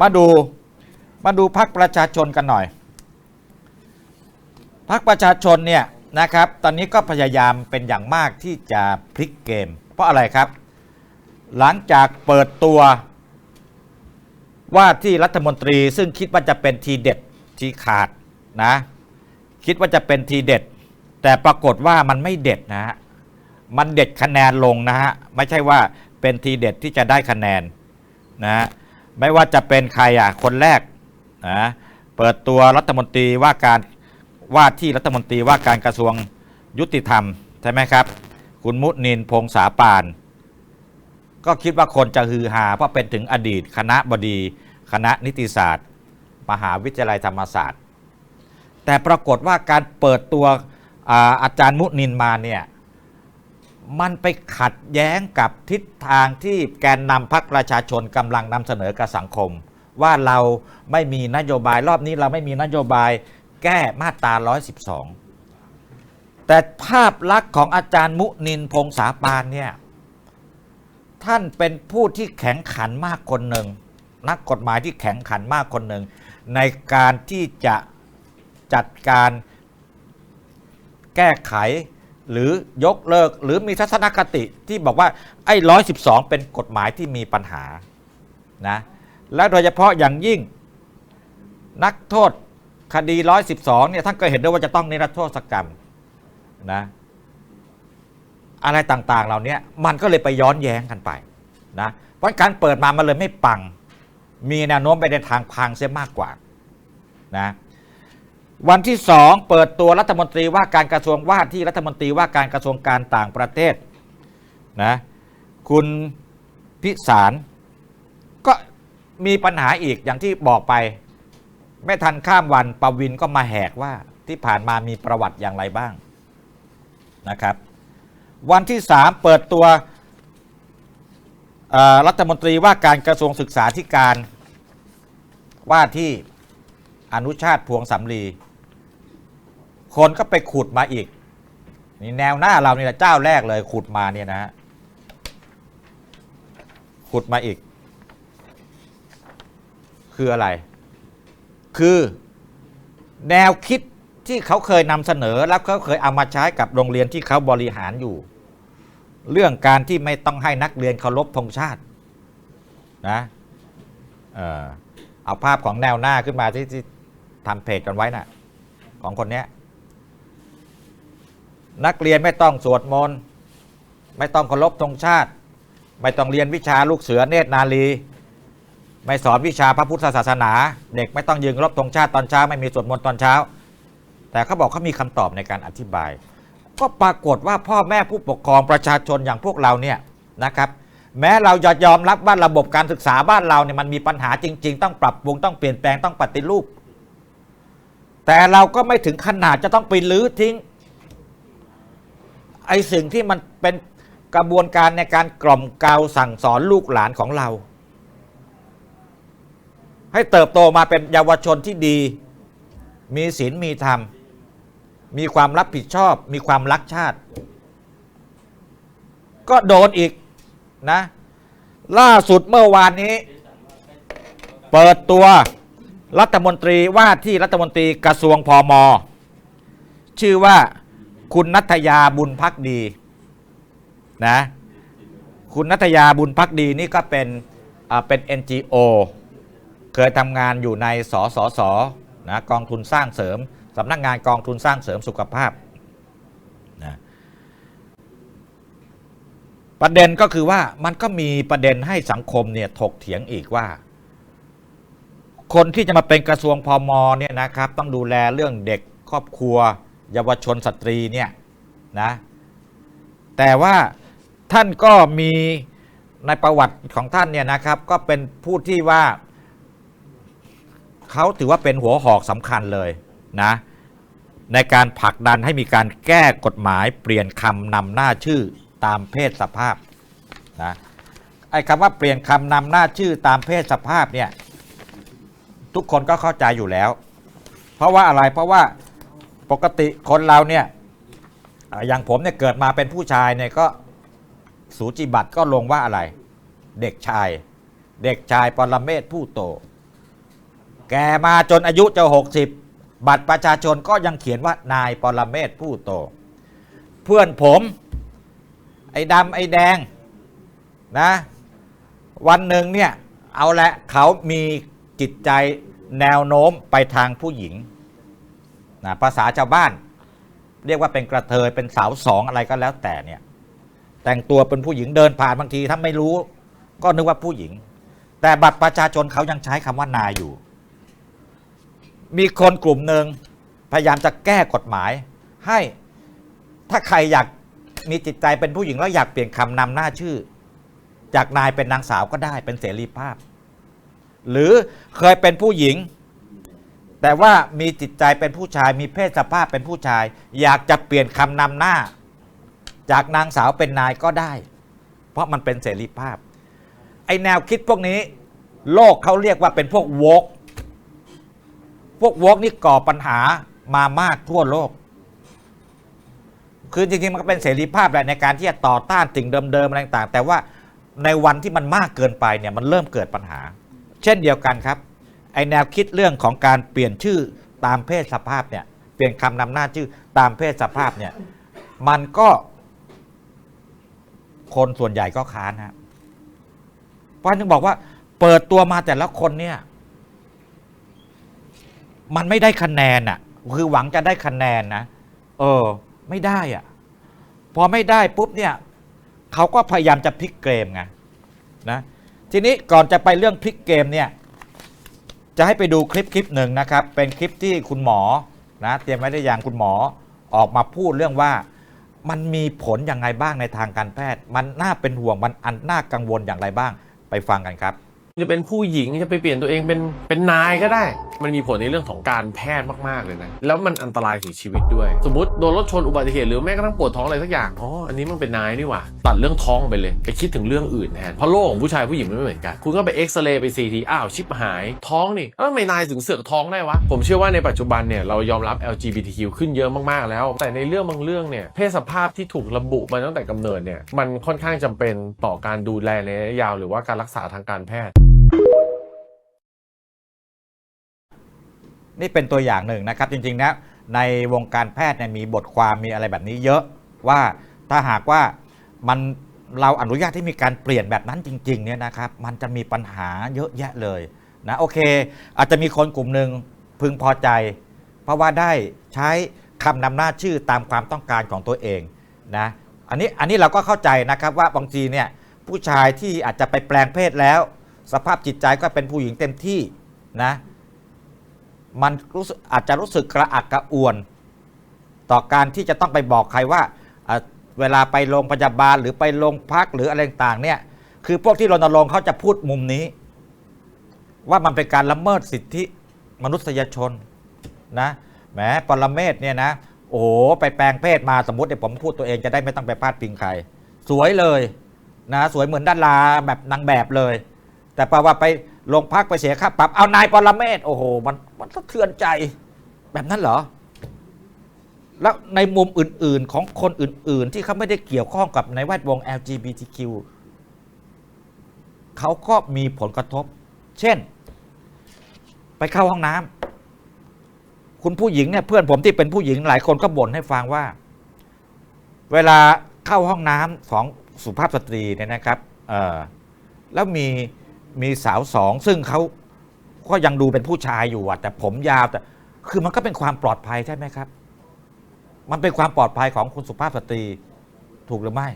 มาดูมาดูพักประชาชนกันหน่อยพักประชาชนเนี่ยนะครับตอนนี้ก็พยายามเป็นอย่างมากที่จะพลิกเกม เพราะอะไรครับ หลังจากเปิดตัวว่าที่รัฐมนตรีซึ่งคิดว่าจะเป็นทีเด็ดทีขาดนะคิดว่าจะเป็นทีเด็ด แต่ปรากฏว่ามันไม่เด็ดนะฮะมันเด็ดคะแนนลงนะฮะไม่ใช่ว่าเป็นทีเด็ดที่จะได้คะแนนนะฮะ ไม่ว่าจะเป็นใครอะคนแรกนะเปิดตัวรัฐมนตรีว่าการว่าที่รัฐมนตรีว่าการกระทรวงยุติธรรมใช่ไหมครับ คุณมุนินพงษาปาน ก็คิดว่าคนจะฮือฮาเพราะเป็นถึงอดีต คณะบดีคณะนิติศาสตร์ มหาวิทยาลัยธรรมศาสตร์ แต่ปรากฏว่าการเปิดตัวอาอาจารย์มุนินมาเนี่ย มันไปขัดแย้งกับทิศทางที่แกนนำพรรคประชาชนกำลังนำเสนอกับสังคม ว่าเราไม่มีนโยบายรอบนี้เราไม่มีนโยบายแก้มาตรา 112 แต่ภาพลักษณ์ของอาจารย์มุนินพงษาปานเนี่ยท่านเป็นผู้ที่แข็งขันมากคนหนึ่ง นักกฎหมายที่แข็งขันมากคนหนึ่ง ในการที่จะจัดการแก้ไข หรือยกเลิกหรือมีทัศนคติที่บอกว่าไอ้ร้อยสิบสองเป็นกฎหมายที่มีปัญหานะและโดยเฉพาะอย่างยิ่งนักโทษคดีร้อยสิบสองเนี่ยท่านก็เห็นด้วยว่าจะต้องนิรโทษกรรมนะอะไรต่างๆ เหล่านี้มันก็เลยไปย้อนแย้งกันไปนะเพราะการเปิดมามันเลยไม่ปัง มีแนวโน้มไปในทางพังเสียมากกว่านะ วันที่สองเปิดตัวรัฐมนตรีว่าการกระทรวงว่าที่รัฐมนตรีว่าการกระทรวงการต่างประเทศนะคุณพิสารก็มีปัญหาอีกอย่างที่บอกไป ไม่ทันข้ามวันปวินก็มาแหกว่าที่ผ่านมามีประวัติอย่างไรบ้างนะครับ วันที่3เปิดตัวรัฐมนตรีว่าการกระทรวงศึกษาธิการว่าที่อนุชาติพวงสำลี คนก็ไปขุดมาอีก นี่แนวหน้าเรานี่แหละเจ้าแรกเลยขุดมาเนี่ยนะฮะขุดมาอีก คืออะไร คือแนวคิดที่เขาเคยนำเสนอแล้วเขาเคยเอามาใช้กับโรงเรียนที่เขาบริหารอยู่ เรื่องการที่ไม่ต้องให้นักเรียนเคารพธงชาตินะเออเอาภาพของแนวหน้าขึ้นมาที่ที่ทำเพจกันไว้น่ะ ของคนเนี้ย นักเรียนไม่ต้องสวดมนต์ไม่ต้องเคารพธงชาติ ไม่ต้องเรียนวิชาลูกเสือเนตรนาลี ไม่สอนวิชาพระพุทธศาสนา เด็กไม่ต้องยืนเคารพธงชาติตอนเช้า ไม่มีสวดมนต์ตอนเช้า แต่เขาบอกเขามีคำตอบในการอธิบาย ก็ปรากฏว่าพ่อแม่ผู้ปกครองประชาชนอย่างพวกเราเนี่ยนะครับแม้เราจะยอมรับว่าระบบการศึกษาบ้านเราเนี่ยมันมีปัญหาจริง ๆ ต้องปรับปรุงต้องเปลี่ยนแปลงต้องปฏิรูป แต่เราก็ไม่ถึงขนาดจะต้องไปลื้อทิ้ง ไอ้สิ่งที่มันเป็นกระบวนการในการกล่อมเกลาสั่งสอนลูกหลานของเรา ให้เติบโตมาเป็นเยาวชนที่ดี มีศีลมีธรรม มีความรับผิดชอบ มีความรักชาติ ก็โดนอีกนะ ล่าสุดเมื่อวานนี้ เปิดตัวรัฐมนตรีว่าที่รัฐมนตรีกระทรวงพอมชื่อว่า คุณนัทยาบุญพักดีนะ คุณนัทยาบุญพักดีนี่ก็เป็นเป็น NGO เคยทำงานอยู่ในสสสนะกองทุนสร้างเสริมสำนักงานกองทุนสร้างเสริมสุขภาพนะประเด็นก็คือว่ามันก็มีประเด็นให้สังคมเนี่ยถกเถียงอีกว่า คนที่จะมาเป็นกระทรวงพอมเนี่ยนะครับ ต้องดูแลเรื่องเด็กครอบครัว เยาวชนสตรีเนี่ยนะแต่ว่าท่านก็มีในประวัติของท่านเนี่ยนะครับก็เป็นผู้ที่ว่าเขาถือว่าเป็นหัวหอกสำคัญเลยนะในการผลักดันให้มีการแก้กฎหมายเปลี่ยนคำนำหน้าชื่อตามเพศสภาพนะไอ้คำว่าเปลี่ยนคำนำหน้าชื่อตามเพศสภาพเนี่ยทุกคนก็เข้าใจอยู่แล้ว เพราะว่าอะไรเพราะว่า ปกติคนเราเนี่ยอย่างผมเนี่ยเกิดมาเป็นผู้ชายเนี่ยก็สูจิบัตรก็ลงว่าอะไร เด็กชาย เด็กชายปรเมศผู้โต แก่มาจนอายุจะ60บัตรประชาชนก็ยังเขียนว่านายปรเมศผู้โต เพื่อนผม ไอ้ดำไอ้แดงนะ วันหนึ่งเนี่ย เอาละเขามีจิตใจแนวโน้มไปทางผู้หญิง นะภาษาชาวบ้าน เรียกว่าเป็นกระเทยเป็นสาวสองอะไรก็แล้วแต่เนี่ยแต่งตัวเป็นผู้หญิงเดินผ่านบางทีถ้าไม่รู้ ก็นึกว่าผู้หญิง แต่บัตรประชาชนเขายังใช้คำว่านายอยู่ มีคนกลุ่มหนึ่งพยายามจะแก้กฎหมาย ให้ถ้าใครอยากมีจิตใจเป็นผู้หญิงแล้วอยากเปลี่ยนคำนำหน้าชื่อ จากนายเป็นนางสาวก็ได้เป็นเสรีภาพ หรือเคยเป็นผู้หญิง แต่ว่ามีจิตใจเป็นผู้ชาย มีเพศสภาพเป็นผู้ชาย อยากจะเปลี่ยนคำนำหน้า จากนางสาวเป็นนายก็ได้ เพราะมันเป็นเสรีภาพ ไอแนวคิดพวกนี้ โลกเขาเรียกว่าเป็นพวกวกพวกวกนี่ก่อปัญหามามากทั่วโลก คือจริงๆมันก็เป็นเสรีภาพแหละในการที่จะต่อต้านสิ่งเดิมๆอะไรต่างๆแต่ว่าในวันที่มันมากเกินไปเนี่ยมันเริ่มเกิดปัญหา เช่นเดียวกันครับ แนวคิดเรื่องของการเปลี่ยนชื่อตามเพศสภาพเนี่ยเปลี่ยนคำนำหน้าชื่อตามเพศสภาพเนี่ยมันก็คนส่วนใหญ่ก็ค้านฮะเพราะฉะนั้นถึงบอกว่า เปิดตัวมาแต่ละคนเนี่ย มันไม่ได้คะแนนอะ คือหวังจะได้คะแนนนะเออ ไม่ได้อะ พอไม่ได้ปุ๊บเนี่ยเขาก็พยายามจะพลิกเกมไงนะทีนี้ก่อนจะไปเรื่องพลิกเกมเนี่ย จะให้ไปดูคลิปคลิปหนึ่งนะครับ เป็นคลิปที่คุณหมอนะเตรียมไว้ได้อย่างคุณหมอออกมาพูดเรื่องว่า มันมีผลอย่างไรบ้างในทางการแพทย์ มันน่าเป็นห่วงมันอันน่ากังวลอย่างไรบ้างไปฟังกันครับ จะเป็นผู้หญิงจะไปเปลี่ยนตัวเองเป็นเป็นนายก็ได้ มันมีผลในเรื่องของการแพทย์มากๆเลยนะ แล้วมันอันตรายถึงชีวิตด้วย สมมติโดนรถชนอุบัติเหตุหรือแม้กระทั่งปวดท้องอะไรสักอย่างอ๋ออันนี้มันเป็นนายนี่หว่าตัดเรื่องท้องไปเลย ไปคิดถึงเรื่องอื่นแทนเพราะโลกของผู้ชายผู้หญิงมันไม่เหมือนกัน คุณก็ไปเอ็กซเรย์ไปซีทีอ้าวชิปหายท้องนี่แล้วทำไมนายถึงเสือกท้องได้วะผมเชื่อว่าในปัจจุบันเนี่ยเรายอมรับ LGBTQ ขึ้นเยอะมากๆแล้ว แต่ในเรื่องบางเรื่องเนี่ยเพศสภาพที่ถูกระบุมาตั้งแต่กำเนิดเนี่ยมันค่อนข้างจำเป็นต่อการดูแลในระยะยาวหรือว่าการรักษาทางการแพทย์ นี่เป็นตัวอย่างหนึ่งนะครับ จริงๆนะในวงการแพทย์เนี่ยมีบทความมีอะไรแบบนี้เยอะว่าถ้าหากว่ามันเราอนุญาตให้มีการเปลี่ยนแบบนั้นจริงๆเนี่ยนะครับมันจะมีปัญหาเยอะแยะเลยนะโอเค อาจจะมีคนกลุ่มหนึ่งพึงพอใจ เพราะว่าได้ใช้คำนำหน้าชื่อตามความต้องการของตัวเองนะอันนี้อันนี้เราก็เข้าใจนะครับว่าบางทีเนี่ยผู้ชายที่อาจจะไปแปลงเพศแล้ว สภาพจิตใจก็เป็นผู้หญิงเต็มที่นะมันรู้สึกอาจจะรู้สึกกระอักกระอ่วน ต่อการที่จะต้องไปบอกใครว่าเวลาไปโรงพยาบาลหรือไปโรงพักหรืออะไรต่างเนี่ยคือพวกที่รณรงค์เขาจะพูดมุมนี้ ว่ามันเป็นการละเมิดสิทธิมนุษยชนนะแหมปรเมศเนี่ยนะโอ้ไปแปลงเพศมาสมมติเดี๋ยวผมพูดตัวเองจะได้ไม่ต้องไปพาดพิงใคร สวยเลยนะสวยเหมือนดาราแบบนางแบบเลย แต่แปลว่าไปโรงพักไปเสียค่าปรับเอานายปรเมศโอ้โหมันมันสะเทือนใจแบบนั้นเหรอ แล้วในมุมอื่นๆของคนอื่น ๆ ที่เขาไม่ได้เกี่ยวข้องกับในแวดวง LGBTQ เขาก็มีผลกระทบ เช่น ไปเข้าห้องน้ำคุณผู้หญิงเนี่ยเพื่อนผมที่เป็นผู้หญิงหลายคนก็บ่นให้ฟังว่า เวลาเข้าห้องน้ำของสุภาพสตรีเนี่ยนะครับเออแล้วมี มีสาวสองซึ่งเขาก็ยังดูเป็นผู้ชายอยู่อะแต่ผมยาวแต่คือมันก็เป็นความปลอดภัยใช่ไหมครับ มันเป็นความปลอดภัยของคุณสุภาพสตรีถูกหรือไม่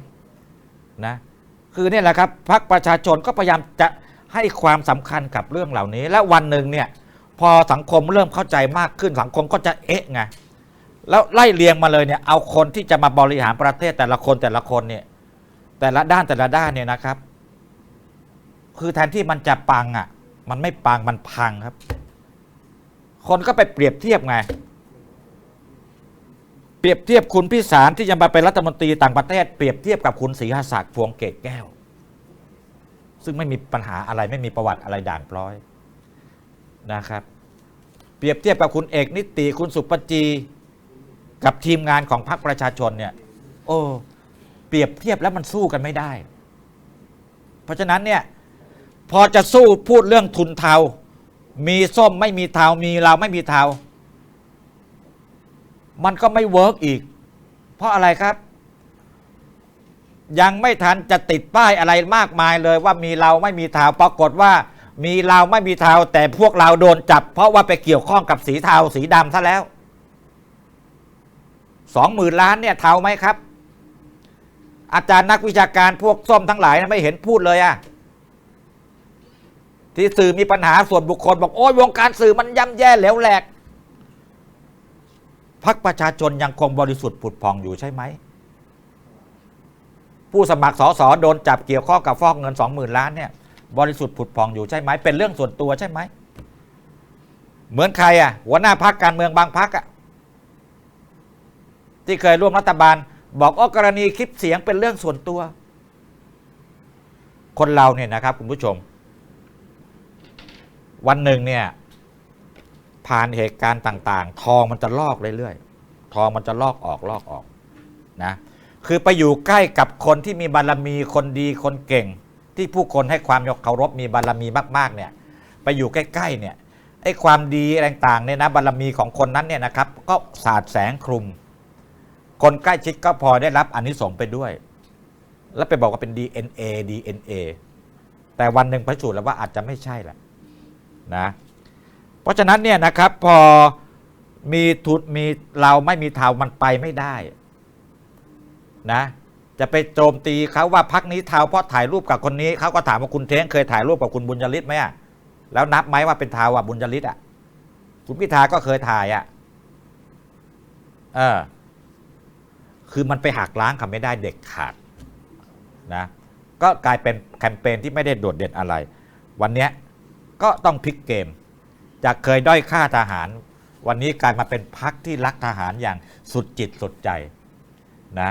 นะคือเนี่ยแหละครับพรรคประชาชนก็พยายามจะให้ความสำคัญกับเรื่องเหล่านี้ และวันหนึ่งเนี่ยพอสังคมเริ่มเข้าใจมากขึ้นสังคมก็จะเอ๊ะไงแล้วไล่เรียงมาเลยเนี่ยเอาคนที่จะมาบริหารประเทศแต่ละคนแต่ละคนเนี่ยแต่ละด้านแต่ละด้านเนี่ยนะครับ คือแทนที่มันจะปังอะ มันไม่ปังมันพังครับ คนก็ไปเปรียบเทียบไง เปรียบเทียบคุณพิสารที่จะมาเป็นรัฐมนตรีต่างประเทศเปรียบเทียบกับคุณศรีหศักดิ์พวงเกตแก้ว ซึ่งไม่มีปัญหาอะไรไม่มีประวัติอะไรด่างพร้อยนะครับ เปรียบเทียบกับคุณเอกนิติคุณสุปจีกับทีมงานของพรรคประชาชนเนี่ย โอ้เปรียบเทียบแล้วมันสู้กันไม่ได้ เพราะฉะนั้นเนี่ย พอจะสู้พูดเรื่องทุนเทา มีส้มไม่มีเทา มีเราไม่มีเทา มันก็ไม่เวิร์กอีก เพราะอะไรครับ ยังไม่ทันจะติดป้ายอะไรมากมายเลยว่ามีเราไม่มีเทาปรากฏว่า มีเราไม่มีเทา แต่พวกเราโดนจับ เพราะว่าไปเกี่ยวข้องกับสีเทาสีดำซะแล้วสองหมื่นล้านเนี่ยเทาไหมครับ อาจารย์นักวิชาการพวกส้มทั้งหลายนะไม่เห็นพูดเลยอะ ที่สื่อมีปัญหาส่วนบุคคล บอกโอ้ยวงการสื่อมันย่ำแย่เหลวแหลกพักประชาชนยังคงบริสุทธิ์ผุดผ่องอยู่ใช่ไหม ผู้สมัครสสโดนจับเกี่ยวข้องกับฟอกเงินสองหมื่นล้านเนี่ยบริสุทธิ์ผุดผ่องอยู่ใช่ไหม เป็นเรื่องส่วนตัวใช่ไหม เหมือนใครอะ หัวหน้าพักการเมืองบางพักอะที่เคยร่วมรัฐบาล บอกอ้อกรณีคลิปเสียงเป็นเรื่องส่วนตัว คนเราเนี่ยนะครับคุณผู้ชม วันหนึ่งเนี่ยผ่านเหตุการณ์ต่างๆ ทองมันจะลอกเรื่อยๆ ทองมันจะลอกออกลอกออกนะคือไปอยู่ใกล้กับคนที่มีบารมีคนดีคนเก่ง ที่ผู้คนให้ความยกเคารพมีบารมีมากๆเนี่ยไปอยู่ใกล้ๆเนี่ยไอ้ความดีอะไรต่างๆเนี่ยนะบารมีของคนนั้นเนี่ยนะครับ ก็สาดแสงคลุม คนใกล้ชิดก็พอได้รับอานิสงส์ไปด้วย แล้วไปบอกว่าเป็น DNA DNA แต่วันหนึ่งพิสูจน์แล้วว่าอาจจะไม่ใช่แหละ นะเพราะฉะนั้นเนี่ยนะครับพอมีทุนมีเราไม่มีเทามันไปไม่ได้นะจะไปโจมตีเขาว่าพักนี้เทาเพราะถ่ายรูปกับคนนี้เขาก็ถามว่าคุณเท้งเคยถ่ายรูปกับคุณบุญยริศไหมอะแล้วนับไหมว่าเป็นเทาอะบุญยริศอะคุณพิธาก็เคยถ่ายอะเออคือมันไปหักล้างคำไม่ได้เด็กขาดนะก็กลายเป็นแคมเปญที่ไม่ได้โดดเด่นอะไร วันเนี้ย ก็ต้องพลิกเกม จากเคยด้อยค่าทหาร วันนี้กลายมาเป็นพักที่รักทหารอย่างสุดจิตสุดใจนะ